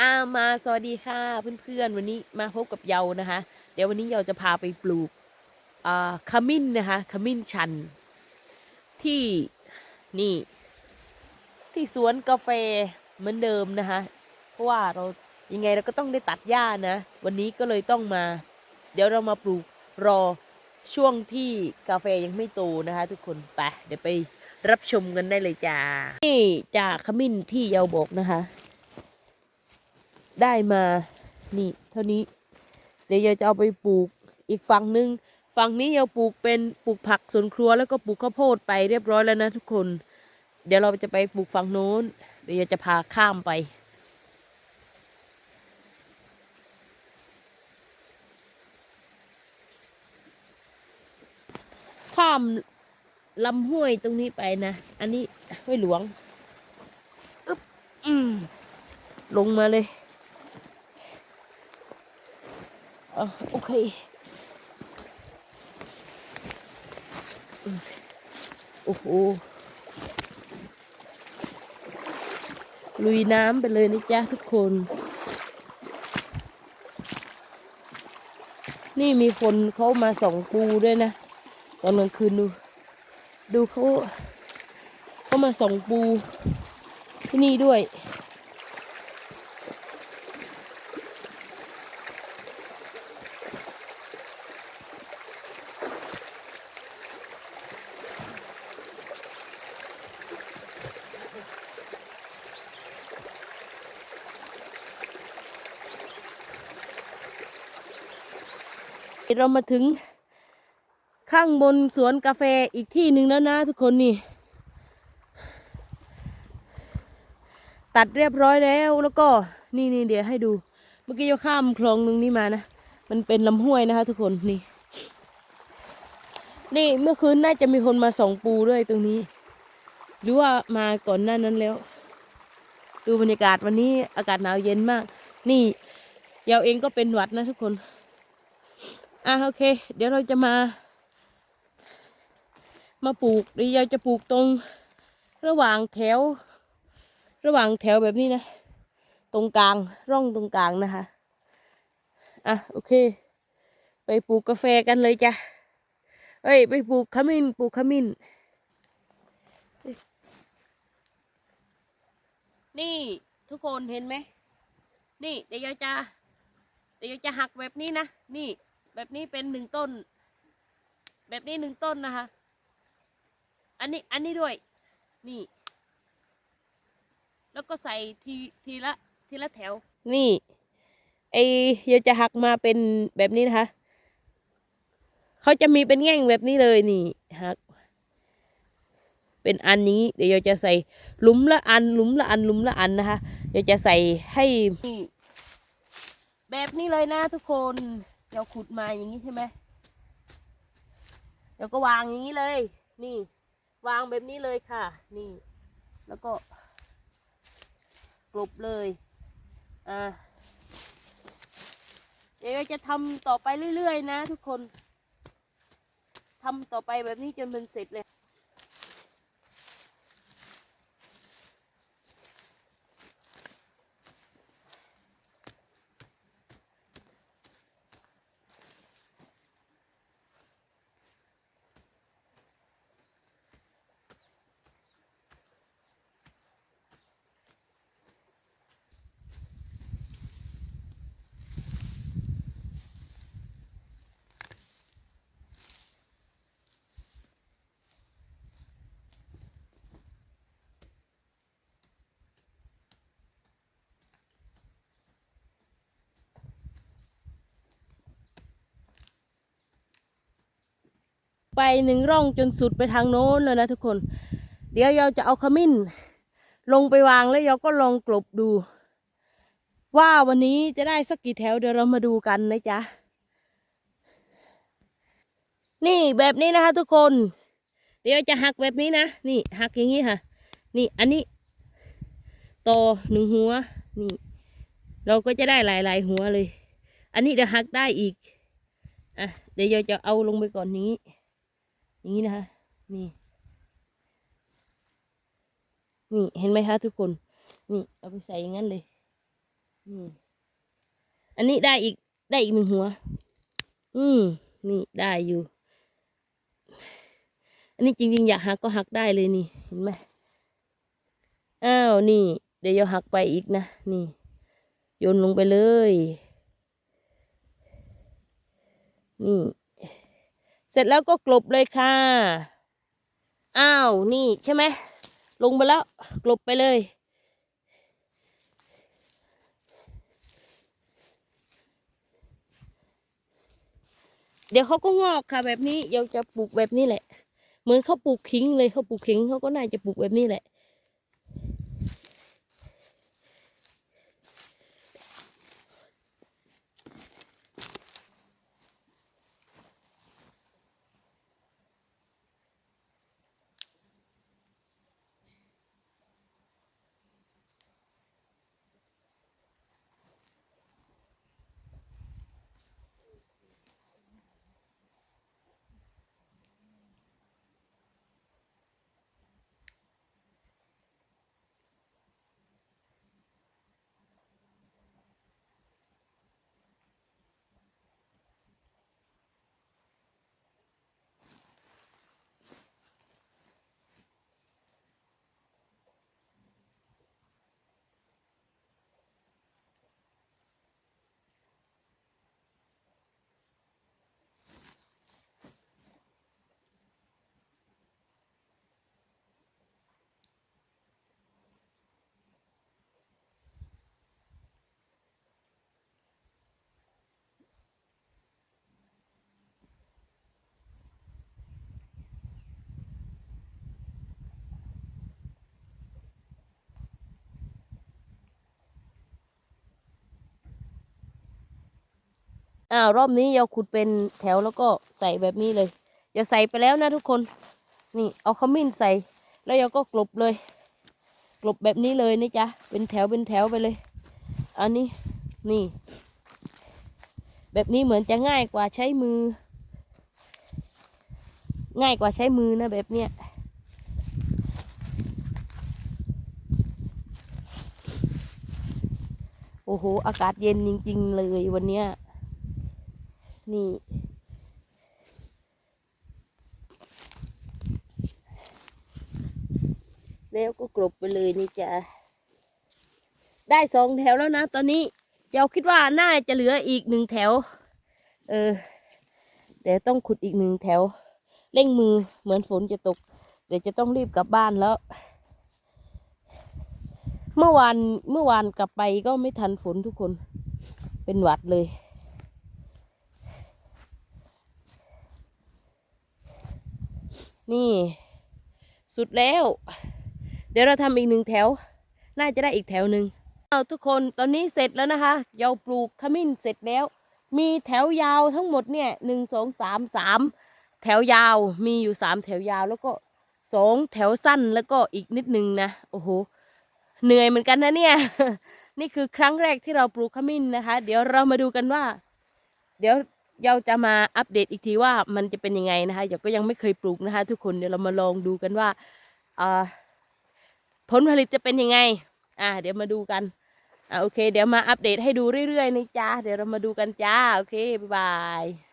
อามาสวัสดีค่ะเพื่อนๆวันนี้มาพบกับเยานะคะ เดี๋ยววันนี้เยาจะพาไปปลูกขมิ้นนะคะขมิ้นชัน ที่นี่ ที่สวนกาแฟเหมือนเดิมนะคะ เพราะว่าเรายังไงเราก็ต้องได้ตัดหญ้านะวันนี้ก็เลยต้องมา เดี๋ยวเรามาปลูกรอช่วงที่กาแฟยังไม่โตนะคะ ทุกคนไปเดี๋ยวไปรับชมกันได้เลยจ้านี่จากขมิ้นที่เยาบอกนะคะ ได้มา นี่ เท่านี้ เดี๋ยวจะเอาไปปลูกอีกฝั่งหนึ่งฝั่งนี้เราปลูกเป็นปลูกผักสวนครัวแล้วก็ปลูกข้าวโพดไปเรียบร้อยแล้วนะทุกคน เดี๋ยวเราจะไปปลูกฝั่งโน้น เดี๋ยวจะพาข้ามไป ข้ามลำห้วยตรงนี้ไปนะ อันนี้ห้วยหลวง อึ๊บอืมลงมาเลย โอเคโอ้โหลุยน้ำไปเลยนะจ๊ะทุกคนนี่มีคนเขามาส่องปูด้วยนะ ตอนกลางคืนดู ดูเขาเขามาส่องปูที่นี่ด้วย เรามาถึงข้างบนสวนกาแฟอีกที่หนึ่งแล้วนะทุกคนนี่ ตัดเรียบร้อยแล้วแล้วก็นี่นี่เดี๋ยวให้ดู เมื่อกี้เราข้ามคลองตรงนี้มานะ มันเป็นลำห้วยนะคะทุกคนนี่ นี่เมื่อคืนน่าจะมีคนมาส่องปูด้วยตรงนี้ หรือว่ามาก่อนหน้านั้นแล้ว ดูบรรยากาศวันนี้อากาศหนาวเย็นมาก นี่เยาเองก็เป็นหวัดนะทุกคน อะโอเค เดี๋ยวเราจะมา มาปลูกเดี๋ยวเราจะปลูกตรงระหว่างแถว ระหว่างแถวแบบนี้นะ ตรงกลางร่องตรงกลางนะคะอะโอเค ไปปลูกกาแฟกันเลยจ้ะเอ้ยไปปลูกขมิ้นปลูกขมิ้น นี่ทุกคนเห็นไหม นี่เดี๋ยวจะเดี๋ยวจะหักแบบนี้นะ นี่ แบบนี้เป็นหนึ่งต้น แบบนี้หนึ่งต้นนะคะ อันนี้อันนี้ด้วย นี่ แล้วก็ใส่ทีทีละทีละแถว นี่ ไอเดี๋ยวจะหักมาเป็นแบบนี้นะคะ เขาจะมีเป็นแง่งแบบนี้เลยนี่หัก เป็นอันนี้ เดี๋ยวเราจะใส่หลุมละอันหลุมละอันหลุมละอันนะคะ เดี๋ยวจะใส่ให้นี่แบบนี้เลยนะทุกคน เราขุดมาอย่างนี้ใช่ไหมเราก็วางอย่างนี้เลย นี่ วางแบบนี้เลยค่ะ นี่ แล้วก็กลบเลยอ่าเดี๋ยวจะทำต่อไปเรื่อยๆนะทุกคนทำต่อไปแบบนี้จนมันเสร็จเลย ไปหนึ่งร่องจนสุดไปทางโน้นเลยนะทุกคน เดี๋ยวเราจะเอาขมิ้น ลงไปวางแล้วเราก็ลองกลบดู ว่าวันนี้จะได้สักกี่แถวเดี๋ยวเรามาดูกันนะจ๊ะ นี่แบบนี้นะคะทุกคน เดี๋ยวจะหักแบบนี้นะ นี่หักอย่างนี้ค่ะ นี่อันนี้ต่อหนึ่งหัว นี่ เราก็จะได้หลาย ๆ หัวเลย อันนี้เดี๋ยวหักได้อีกอะเดี๋ยวเราจะเอาลงไปก่อนนี้ อย่างนี้นะคะนี่นี่เห็นไหมคะทุกคน นี่เอาไปใส่อย่างนั้นเลยนี่อันนี้ได้อีกได้อีกหนึ่งหัว อืมนี่ได้อยู่ อันนี้จริงๆอยากหักก็หักได้เลยนี่ เห็นไหมอ้าวนี่ เดี๋ยวหักไปอีกนะนี่โยนลงไปเลย นี่ เสร็จแล้วก็กลบเลยค่ะ อ้าว นี่ใช่ไหม ลงไปแล้ว กลบไปเลย เดี๋ยวเขาก็งอกค่ะแบบนี้ เดี๋ยวจะปลูกแบบนี้แหละ เหมือนเขาปลูกขิงเลยเขาปลูกขิงเขาก็น่าจะปลูกแบบนี้แหละ อ้าวรอบนี้เราขุดเป็นแถวแล้วก็ใส่แบบนี้เลยอย่าใส่ไปแล้วนะทุกคน นี่เอาขมิ้นใส่ แล้วเราก็กลบเลย กลบแบบนี้เลยนี่จ้ะเป็นแถวเป็นแถวไปเลย อันนี้นี่ แบบนี้เหมือนจะง่ายกว่าใช้มือ ง่ายกว่าใช้มือนะแบบเนี้ยโอ้โห อากาศเย็นจริง ๆ เลยวันเนี้ย นี่ แล้วก็กลบไปเลยนี่จ้ะได้สองแถวแล้วนะ ตอนนี้เดี๋ยวคิดว่าน่าจะเหลืออีกหนึ่งแถว เออ เดี๋ยวต้องขุดอีกหนึ่งแถว เร่งมือเหมือนฝนจะตก เดี๋ยวจะต้องรีบกลับบ้านแล้ว เมื่อวานเมื่อวานกลับไปก็ไม่ทันฝนทุกคน เป็นหวัดเลย นี่ สุดแล้ว เดี๋ยวเราทำอีกหนึ่งแถว น่าจะได้อีกแถวหนึ่งเอาทุกคนตอนนี้เสร็จแล้วนะคะเราปลูกขมิ้นเสร็จแล้ว มีแถวยาวทั้งหมดเนี่ยหนึ่งสองสามสามแถวยาวมีอยู่สามแถวยาวแล้วก็สองแถวสั้นแล้วก็อีกนิดนึงนะโอ้โหเหนื่อยเหมือนกันนะเนี่ยนี่คือครั้งแรกที่เราปลูกขมิ้นนะคะ เดี๋ยวเรามาดูกันว่า เดี๋ยว เราจะมาอัปเดตอีกทีว่ามันจะเป็นยังไงนะคะเดียวก็ยังไม่เคยปลูกนะคะ ทุกคนเดี๋ยวเรามาลองดูกันว่าอ่าผลผลิตจะเป็นยังไง อ่า เดี๋ยวมาดูกัน อ่าโอเค เดี๋ยวมาอัปเดตให้ดูเรื่อยๆนะจ้าเดี๋ยวเรามาดูกันจ้า โอเค บ๊ายบาย